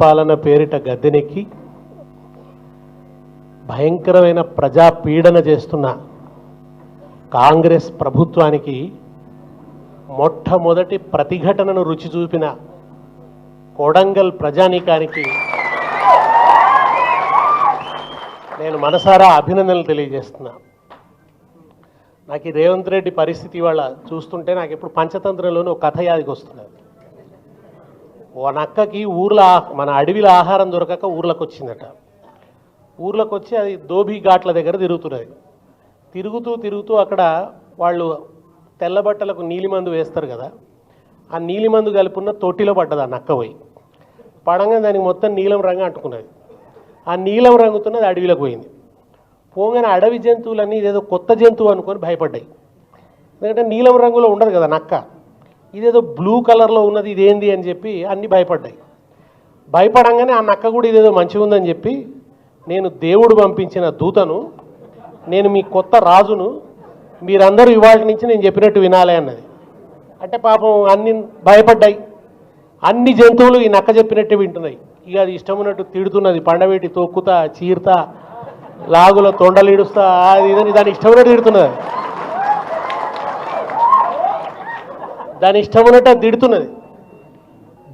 పాలన పేరిట గద్దెనెక్కి భయంకరమైన ప్రజా పీడన చేస్తున్న కాంగ్రెస్ ప్రభుత్వానికి మొట్టమొదటి ప్రతిఘటనను రుచి చూపిన కొడంగల్ ప్రజానీకానికి నేను మనసారా అభినందనలు తెలియజేస్తున్నా. నాకు ఈ రేవంత్ రెడ్డి పరిస్థితి వాళ్ళ చూస్తుంటే నాకు ఇప్పుడు పంచతంత్రంలోనే ఒక కథ యాదికి వస్తున్నది. ఓ నక్కకి ఊర్లో మన అడవిలో ఆహారం దొరకక ఊర్లోకి వచ్చిందట ఊర్లోకి వచ్చి అది దోబీ ఘాట్ల దగ్గర తిరుగుతున్నది. తిరుగుతూ తిరుగుతూ అక్కడ వాళ్ళు తెల్ల బట్టలకు నీలిమందు వేస్తారు కదా ఆ నీలిమందు కలుపున్న తొట్టిలో పడ్డది ఆ నక్క పోయి. పడంగా దానికి మొత్తం నీలం రంగు అంటుకున్నది. ఆ నీలం రంగుతున్నది అడవిలోకి పోయింది. పోగానే అడవి జంతువులన్నీ ఇదేదో కొత్త జంతువు అనుకొని భయపడ్డాయి. ఎందుకంటే నీలం రంగులో ఉండదు కదా నక్క. ఇదేదో బ్లూ కలర్లో ఉన్నది ఇదేంది అని చెప్పి అన్నీ భయపడ్డాయి. భయపడంగానే ఆ నక్క కూడా ఇదేదో మంచిగా ఉందని చెప్పి నేను దేవుడు పంపించిన దూతను నేను మీ కొత్త రాజును మీరందరూ ఇవాళ నుంచి నేను చెప్పినట్టు వినాలి అన్నది. అంటే పాపం అన్ని భయపడ్డాయి. అన్ని జంతువులు ఈ నక్క చెప్పినట్టే వింటున్నాయి. ఇక అది ఇష్టం ఉన్నట్టు తిడుతున్నది. పండబెట్టి తొక్కుతా చీరుతా లాగుల తొండలు ఇడుస్తా అది ఇదని దాని ఇష్టం ఉన్నట్టు తిడుతున్నది. దాని ఇష్టం ఉన్నట్టు అది తిడుతున్నది.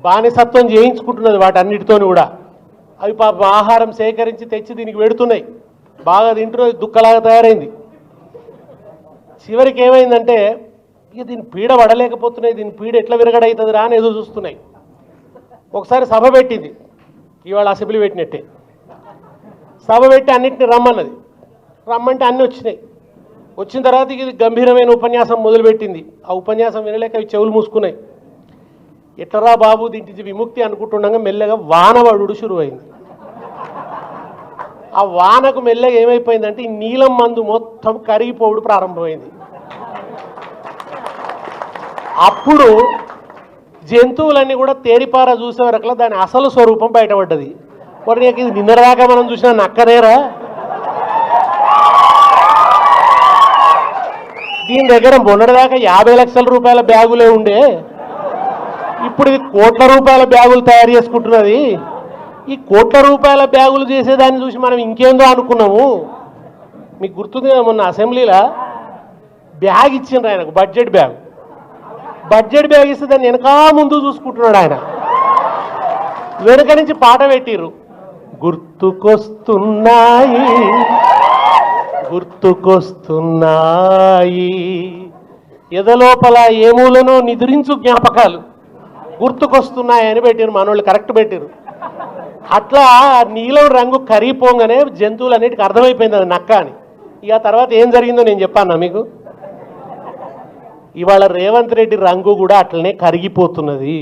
బానిసత్వం చేయించుకుంటున్నది వాటన్నిటితోని కూడా. అవి పాప ఆహారం సేకరించి తెచ్చి దీనికి పెడుతున్నాయి. బాగా తింటున్నది దుక్కలాగా తయారైంది. చివరికి ఏమైందంటే ఇక దీని పీడ పడలేకపోతున్నాయి దీని పీడ ఎట్లా విరగడవుతుంది రా అని ఎదురు చూస్తున్నాయి. ఒకసారి సభ పెట్టింది. ఇవాళ అసెంబ్లీ పెట్టినట్టే. సభ పెట్టి అన్నింటిని రమ్మన్నది. రమ్మంటే అన్నీ వచ్చినాయి. వచ్చిన తర్వాత ఇది గంభీరమైన ఉపన్యాసం మొదలుపెట్టింది. ఆ ఉపన్యాసం వినలేక అవి చెవులు మూసుకున్నాయి. ఎట్లరా బాబు దీంటి విముక్తి అనుకుంటుండగా మెల్లగా వానవడుడు శురువైంది. ఆ వానకు మెల్లగా ఏమైపోయిందంటే ఈ నీలం మందు మొత్తం కరిగిపోవుడు ప్రారంభమైంది. అప్పుడు జంతువులన్నీ కూడా తేరిపార చూసే వరకు దాని అసలు స్వరూపం బయటపడ్డది. మరి నీకు ఇది నిన్నదాకా మనం చూసిన నక్కనేరా? దీని దగ్గర మొన్నటిదాకా యాభై లక్షల రూపాయల బ్యాగులే ఉండే. ఇప్పుడు ఇది కోట్ల రూపాయల బ్యాగులు తయారు చేసుకుంటున్నది. ఈ కోట్ల రూపాయల బ్యాగులు చేసేదాన్ని చూసి మనం ఇంకేందో అనుకున్నాము. మీకు గుర్తుంది కదా మొన్న అసెంబ్లీలో బ్యాగ్ ఇచ్చిండ్రు ఆయనకు బడ్జెట్ బ్యాగ్. బడ్జెట్ బ్యాగ్ ఇస్తే దాన్ని వెనకా ముందు చూసుకుంటున్నాడు ఆయన. వెనుక నుంచి పాట పెట్టిర్రు. గుర్తుకొస్తున్నాయి. గుర్తుకొస్తున్నాయి. ఎదలోపల ఏమూలనో నిద్రించు జ్ఞాపకాలు గుర్తుకొస్తున్నాయని పెట్టారు మనోళ్ళు కరెక్ట్ పెట్టారు. అట్లా ఆ నీలం రంగు కరిగిపోగానే జంతువులు అన్నిటికీ అర్థమైపోయింది అది నక్క అని. ఇక ఆ తర్వాత ఏం జరిగిందో నేను చెప్పాను మీకు? ఇవాళ రేవంత్ రెడ్డి రంగు కూడా అట్లనే కరిగిపోతున్నది.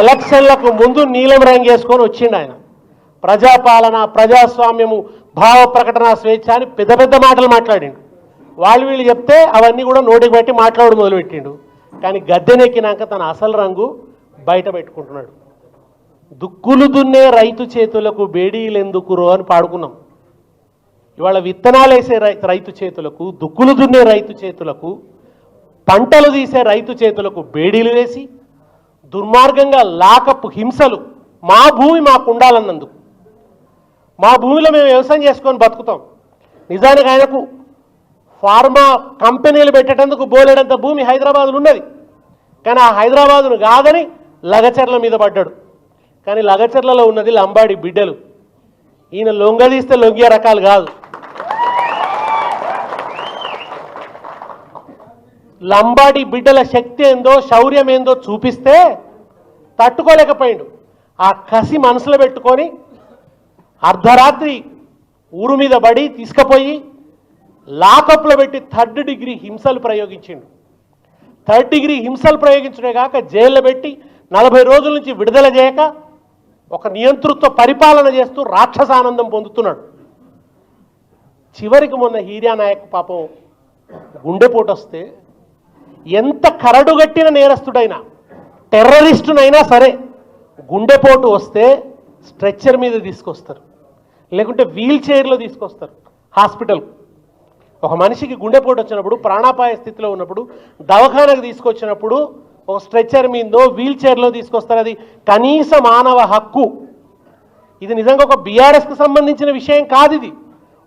ఎలక్షన్లకు ముందు నీలం రంగు వేసుకొని వచ్చిండు ఆయన. ప్రజాపాలన ప్రజాస్వామ్యము భావ ప్రకటన స్వేచ్ఛ అని పెద్ద పెద్ద మాటలు మాట్లాడిండు. వాళ్ళు వీళ్ళు చెప్తే అవన్నీ కూడా నోటికి బట్టి మాట్లాడడం మొదలుపెట్టిండు. కానీ గద్దెనెక్కినాక తన అసలు రంగు బయట పెట్టుకుంటున్నాడు. దుక్కులు దున్నే రైతు చేతులకు బేడీలెందుకురో అని పాడుకున్నాం. ఇవాళ విత్తనాలు వేసే రై రైతు చేతులకు దుక్కులు దున్నే రైతు చేతులకు పంటలు తీసే రైతు చేతులకు బేడీలు వేసి దుర్మార్గంగా లాకపు హింసలు మా భూమి మాకు ఉండాలన్నందుకు మా భూమిలో మేము వ్యవసాయం చేసుకొని బతుకుతాం. నిజానికి ఆయనకు ఫార్మా కంపెనీలు పెట్టేటందుకు బోలెడంత భూమి హైదరాబాద్లో ఉన్నది. కానీ ఆ హైదరాబాదును కాదని లగచర్ల మీద పడ్డాడు. కానీ లగచర్లలో ఉన్నది లంబాడి బిడ్డలు. ఈయన లొంగదీస్తే లొంగే రకాలు కాదు. లంబాడి బిడ్డల శక్తి ఏందో శౌర్యం ఏందో చూపిస్తే తట్టుకోలేకపోయిండు. ఆ కసి మనసులో పెట్టుకొని అర్ధరాత్రి ఊరు మీద పడి తీసుకుపోయి లాకప్లో పెట్టి థర్డ్ డిగ్రీ హింసలు ప్రయోగించిండు. థర్డ్ డిగ్రీ హింసలు ప్రయోగించడే కాక జైల్లో పెట్టి నలభై రోజుల నుంచి విడుదల చేయక ఒక నియంతృత్వ పరిపాలన చేస్తూ రాక్షసానందం పొందుతున్నాడు. చివరికి మొన్న హీరియా నాయక్ పాపం గుండెపోటు వస్తే ఎంత కరడుగట్టిన నేరస్తుడైనా టెర్రరిస్టునైనా సరే గుండెపోటు వస్తే స్ట్రెచ్చర్ మీద తీసుకొస్తారు. లేకుంటే వీల్ చైర్లో తీసుకొస్తారు. హాస్పిటల్. ఒక మనిషికి గుండెపోటు వచ్చినప్పుడు ప్రాణాపాయ స్థితిలో ఉన్నప్పుడు దవాఖానకు తీసుకొచ్చినప్పుడు ఒక స్ట్రెచ్చర్ మీదో వీల్ చైర్లో తీసుకొస్తారు అది. కనీస మానవ హక్కు. ఇది నిజంగా ఒక బీఆర్ఎస్కి సంబంధించిన విషయం కాదు ఇది.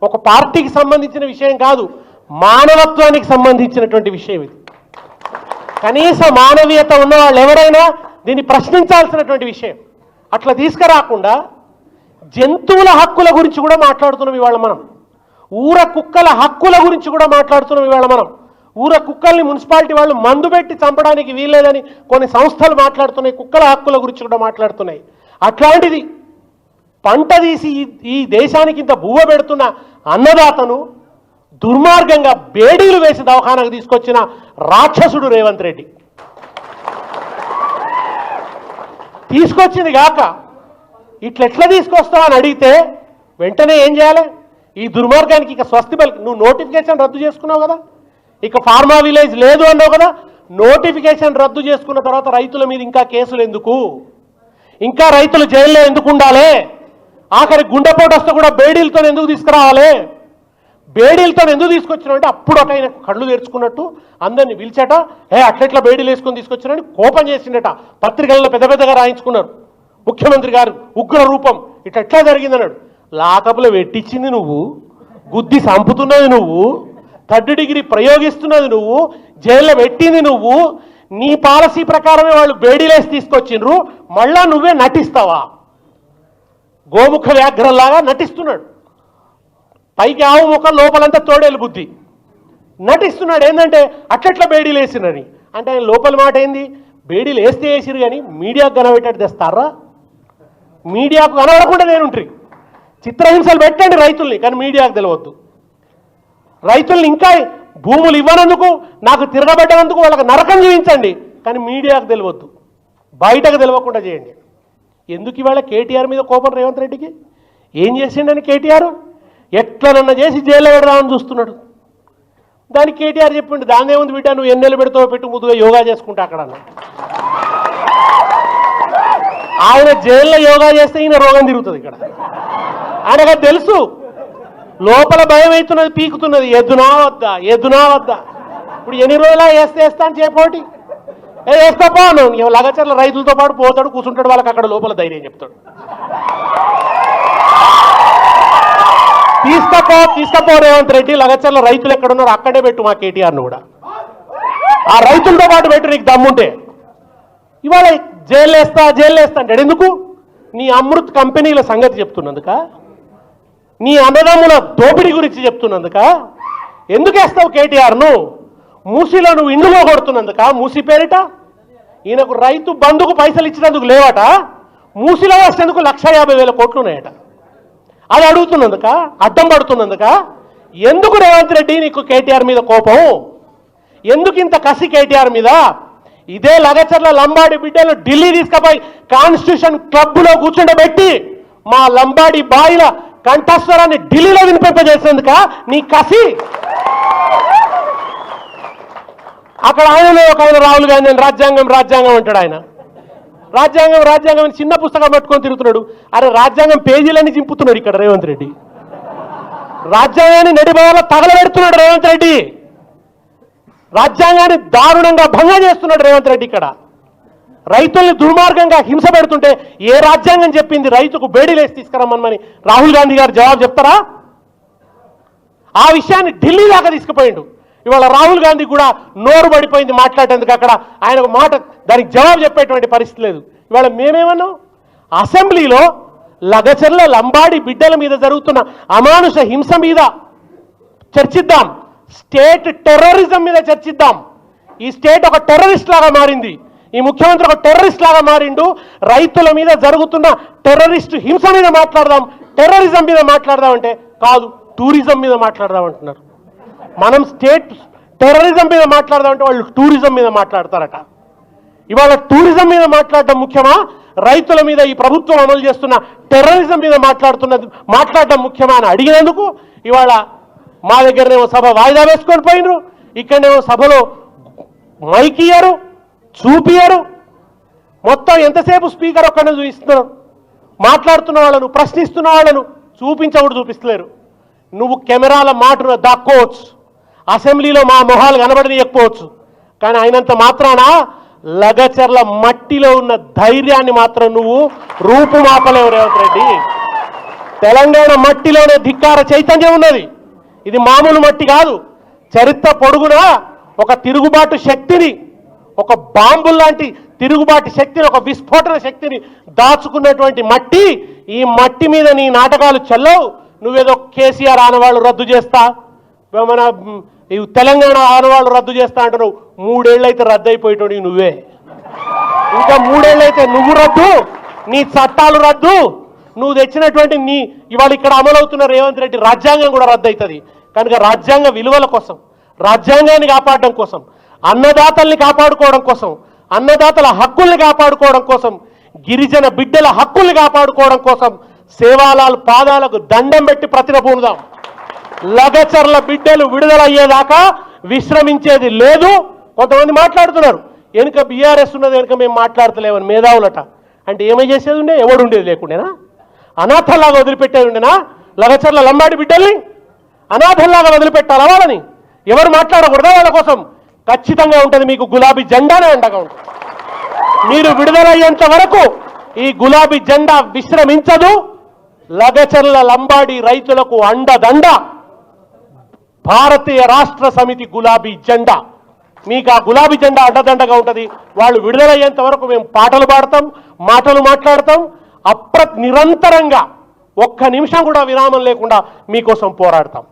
ఒక పార్టీకి సంబంధించిన విషయం కాదు. మానవత్వానికి సంబంధించినటువంటి విషయం ఇది. కనీస మానవీయత ఉన్న వాళ్ళు ఎవరైనా దీన్ని ప్రశ్నించాల్సినటువంటి విషయం. అట్లా తీసుకురాకుండా జంతువుల హక్కుల గురించి కూడా మాట్లాడుతున్నాం ఇవాళ మనం. ఊర కుక్కల హక్కుల గురించి కూడా మాట్లాడుతున్నాం ఇవాళ మనం. ఊర కుక్కల్ని మున్సిపాలిటీ వాళ్ళు మందు పెట్టి చంపడానికి వీల్లేదని కొన్ని సంస్థలు మాట్లాడుతున్నాయి కుక్కల హక్కుల గురించి కూడా మాట్లాడుతున్నాయి. అట్లాంటిది పంట తీసి ఈ- దేశానికి ఇంత బువ్వ పెడుతున్న అన్నదాతను దుర్మార్గంగా బేడీలు వేసి దవాఖానకు తీసుకొచ్చిన రాక్షసుడు రేవంత్ రెడ్డి. తీసుకొచ్చింది కాక ఇట్లా ఎట్లా తీసుకొస్తావు అని అడిగితే వెంటనే ఏం చేయాలి? ఈ దుర్మార్గానికి ఇక స్వస్తి పలికి నువ్వు నోటిఫికేషన్ రద్దు చేసుకున్నావు కదా? ఇక ఫార్మా విలేజ్ లేదు అన్నావు కదా? నోటిఫికేషన్ రద్దు చేసుకున్న తర్వాత రైతుల మీద ఇంకా కేసులు ఎందుకు? ఇంకా రైతులు జైల్లో ఎందుకు ఉండాలి? ఆఖరి గుండెపోటు వస్తే కూడా బేడీలతో ఎందుకు తీసుకురావాలి? బేడీలతో ఎందుకు తీసుకొచ్చినావు అంటే అప్పుడు ఒక ఆయన కళ్ళు తెరుచుకున్నట్టు అందరిని పిలిచాట హే అట్లెట్లా బేడీలు వేసుకొని తీసుకొచ్చినాడని కోపం చేసిండట. పత్రికల్లో పెద్ద పెద్దగా రాయించుకున్నారు. ముఖ్యమంత్రి గారు ఉగ్ర రూపం. ఇట్లా ఎట్లా జరిగిందన్నాడు? లాకపులో పెట్టించింది నువ్వు గుద్ది సంపుతున్నది నువ్వు థర్డ్ డిగ్రీ ప్రయోగిస్తున్నది నువ్వు జైల్లో పెట్టింది నువ్వు నీ పాలసీ ప్రకారమే వాళ్ళు బేడీలేసి తీసుకొచ్చిండ్రు మళ్ళా నువ్వే నటిస్తావా? గోముఖ వ్యాఘ్రంలాగా నటిస్తున్నాడు. పైకి ఆవు ముఖం లోపలంతా తోడేలు బుద్ధి. నటిస్తున్నాడు ఏంటంటే అట్లట్లా బేడీలు వేసినని అంటే ఆయన లోపల మాట ఏంది? బేడీలు వేస్తే వేసిరు కానీ మీడియాకు కనబెట్టట్టు తెస్తారా? మీడియాకు కనబడకుండా నేను చిత్రహింసలు పెట్టండి రైతుల్ని కానీ మీడియాకు తెలియవద్దు రైతుల్ని ఇంకా భూములు ఇవ్వనందుకు నాకు తిరగబెట్టనందుకు వాళ్ళకి నరకం చూపించండి కానీ మీడియాకు తెలియవద్దు బయటకు తెలియకుండా చేయండి. ఎందుకు ఇవాళ కేటీఆర్ మీద కోపం రేవంత్ రెడ్డికి? ఏం చేసిండని కేటీఆర్? ఎట్లనన్నా చేసి జైల్లో పెడదామని చూస్తున్నాడు. దానికి కేటీఆర్ చెప్పిండు దాన్నే ఏముంది బిడ్డ నువ్వు ఎన్నెలు పెడతావు పెట్టు ముద్దుగా యోగా చేసుకుంటా అక్కడ ఆయన జైల్లో యోగా చేస్తే ఈయన రోగం తిరుగుతుంది ఇక్కడ. ఆయనకు తెలుసు లోపల భయం అవుతున్నది పీకుతున్నది. ఎద్దునా వద్దా? ఎద్దునా వద్దా? ఇప్పుడు ఎన్ని రోజులా వేస్తే వేస్తా అని చెప్పోటి? ఏ వేసుకోపో అన్నాను లగచర్ల రైతులతో పాటు పోతాడు కూర్చుంటాడు వాళ్ళకి అక్కడ లోపల ధైర్యం చెప్తాడు. తీసుకపో తీసుకపో రేవంత్ రెడ్డి. లగచర్ల రైతులు ఎక్కడున్నారు అక్కడే పెట్టు మా కేటీఆర్ను కూడా. ఆ రైతులతో పాటు పెట్టు నీకు దమ్ముంటే. ఇవాళ జైలు వేస్తా జైలు వేస్తా అంటాడు. ఎందుకు? నీ అమృత్ కంపెనీల సంగతి చెప్తున్నందుక? నీ అన్నదమ్ముల దోపిడీ గురించి చెప్తున్నందుక? ఎందుకు వేస్తావు కేటీఆర్ను మూసీలో నువ్వు ఇండ్లు కొడుతున్నందుక మూసి పేరిట? ఈయనకు రైతు బంధుకు పైసలు ఇచ్చినందుకు లేవట? మూసిలో వేసేందుకు లక్ష యాభై వేల కోట్లు ఉన్నాయట? అది అడుగుతున్నందుక? అడ్డం పడుతున్నందుక? ఎందుకు రేవంత్ రెడ్డి నీకు కేటీఆర్ మీద కోపం? ఎందుకు ఇంత కసి కేటీఆర్ మీద? ఇదే లగచర్ల లంబాడి బిడ్డలు ఢిల్లీ తీసుకుపోయి కాన్స్టిట్యూషన్ క్లబ్లో కూర్చుండబెట్టి మా లంబాడి బాయిల కంఠస్వరాన్ని ఢిల్లీలో వినిపింపజేసేందుక నీ కసి. అక్కడ ఆయనలో ఒక ఆయన రాహుల్ గాంధీ రాజ్యాంగం రాజ్యాంగం అంటాడు ఆయన. రాజ్యాంగం రాజ్యాంగం అని చిన్న పుస్తకం పట్టుకొని తిరుగుతున్నాడు. అరే రాజ్యాంగం పేజీలన్నీ చింపుతున్నాడు ఇక్కడ రేవంత్ రెడ్డి. రాజ్యాంగాన్ని నడిబాలో తగలబెడుతున్నాడు రేవంత్ రెడ్డి. రాజ్యాంగాన్ని దారుణంగా భంగం చేస్తున్నాడు రేవంత్ రెడ్డి ఇక్కడ. రైతుల్ని దుర్మార్గంగా హింస పెడుతుంటే ఏ రాజ్యాంగం చెప్పింది రైతుకు బేడీలేసి తీసుకురమ్మని రాహుల్ గాంధీ గారు జవాబు చెప్తారా? ఆ విషయాన్ని ఢిల్లీ దాకా తీసుకుపోయిండు. ఇవాళ రాహుల్ గాంధీ కూడా నోరు పడిపోయింది మాట్లాడేందుకు అక్కడ. ఆయన ఒక మాట దానికి జవాబు చెప్పేటువంటి పరిస్థితి లేదు. ఇవాళ మేమేమన్నాం? అసెంబ్లీలో లగచర్ల లంబాడి బిడ్డల మీద జరుగుతున్న అమానుష హింస మీద చర్చిద్దాం. స్టేట్ టెర్రరిజం మీద చర్చిద్దాం. ఈ స్టేట్ ఒక టెర్రరిస్ట్ లాగా మారింది. ఈ ముఖ్యమంత్రి ఒక టెర్రరిస్ట్ లాగా మారిండు. రైతుల మీద జరుగుతున్న టెర్రరిస్ట్ హింస మీద మాట్లాడదాం. టెర్రరిజం మీద మాట్లాడదాం అంటే కాదు టూరిజం మీద మాట్లాడదాం అంటున్నారు. మనం స్టేట్ టెర్రరిజం మీద మాట్లాడదాం అంటే వాళ్ళు టూరిజం మీద మాట్లాడతారట. ఇవాళ టూరిజం మీద మాట్లాడడం ముఖ్యమా? రైతుల మీద ఈ ప్రభుత్వం అమలు చేస్తున్న టెర్రరిజం మీద మాట్లాడుతున్నది మాట్లాడడం ముఖ్యమా అని అడిగినందుకు ఇవాళ మా దగ్గరనేమో సభ వాయిదా వేసుకొని పోయినరు. ఇక్కడనేమో సభలో మైకియ్యరు చూపియరు. మొత్తం ఎంతసేపు స్పీకర్ ఒక్కనే చూపిస్తున్నారు? మాట్లాడుతున్న వాళ్ళను ప్రశ్నిస్తున్న వాళ్ళను చూపించకూడదు చూపిస్తలేరు. నువ్వు కెమెరాల మాటను దాక్కోవచ్చు. అసెంబ్లీలో మా మొహాలు కనబడనీయకపోవచ్చు. కానీ అయినంత మాత్రాన లగచర్ల మట్టిలో ఉన్న ధైర్యాన్ని మాత్రం నువ్వు రూపుమాపలేవు రేవంత్ రెడ్డి. తెలంగాణ మట్టిలోనే ధిక్కార చైతన్యం ఉన్నది. ఇది మామూలు మట్టి కాదు. చరిత్ర పొడుగున ఒక తిరుగుబాటు శక్తిని ఒక బాంబు లాంటి తిరుగుబాటు శక్తిని ఒక విస్ఫోటన శక్తిని దాచుకున్నటువంటి మట్టి ఈ మట్టి మీద నీ నాటకాలు చల్లవు. నువ్వేదో కేసీఆర్ ఆనవాళ్ళు రద్దు చేస్తా మన ఈ తెలంగాణ ఆనవాళ్ళు రద్దు చేస్తా అంటున్నావు. మూడేళ్ళు అయితే రద్దు అయిపోయేటోడి నువ్వే. ఇంకా మూడేళ్ళైతే నువ్వు రద్దు నీ చట్టాలు రద్దు. నువ్వు తెచ్చినటువంటి నీ ఇవాళ ఇక్కడ అమలవుతున్న రేవంత్ రెడ్డి రాజ్యాంగం కూడా రద్దు అవుతుంది కనుక రాజ్యాంగ విలువల కోసం రాజ్యాంగాన్ని కాపాడడం కోసం అన్నదాతల్ని కాపాడుకోవడం కోసం అన్నదాతల హక్కుల్ని కాపాడుకోవడం కోసం గిరిజన బిడ్డల హక్కుల్ని కాపాడుకోవడం కోసం సేవాలాలు పాదాలకు దండం పెట్టి ప్రతినపూనుదాం లగచర్ల బిడ్డలు విడుదలయ్యేదాకా విశ్రమించేది లేదు. కొంతమంది మాట్లాడుతున్నారు వెనుక బీఆర్ఎస్ ఉన్నది వెనుక మేము మాట్లాడతలేమని మేధావులట. అంటే ఏమై చేసేది ఉండే? ఎవడు ఉండేది లేకుండేనా? అనాథల్లాగా వదిలిపెట్టేది ఉండేనా? లగచర్ల లంబాడి బిడ్డల్ని? అనాథల్లాగా వదిలిపెట్టాలా వాళ్ళని? ఎవరు మాట్లాడకూడదా వాళ్ళ కోసం? ఖచ్చితంగా ఉంటుంది మీకు గులాబీ జెండానే అండగా ఉంటుంది. మీరు విడుదలయ్యేంత వరకు ఈ గులాబీ జెండా విశ్రమించదు. లగచర్ల లంబాడి రైతులకు అండదండ. భారతీయ రాష్ట్ర సమితి గులాబీ జెండా. మీకు ఆ గులాబీ జెండా అడ్డదండగా ఉంటుంది. వాళ్ళు విడుదలయ్యేంత వరకు మేము పాటలు పాడతాం మాటలు మాట్లాడతాం అప్ర నిరంతరంగా ఒక్క నిమిషం కూడా విరామం లేకుండా మీకోసం పోరాడతాం.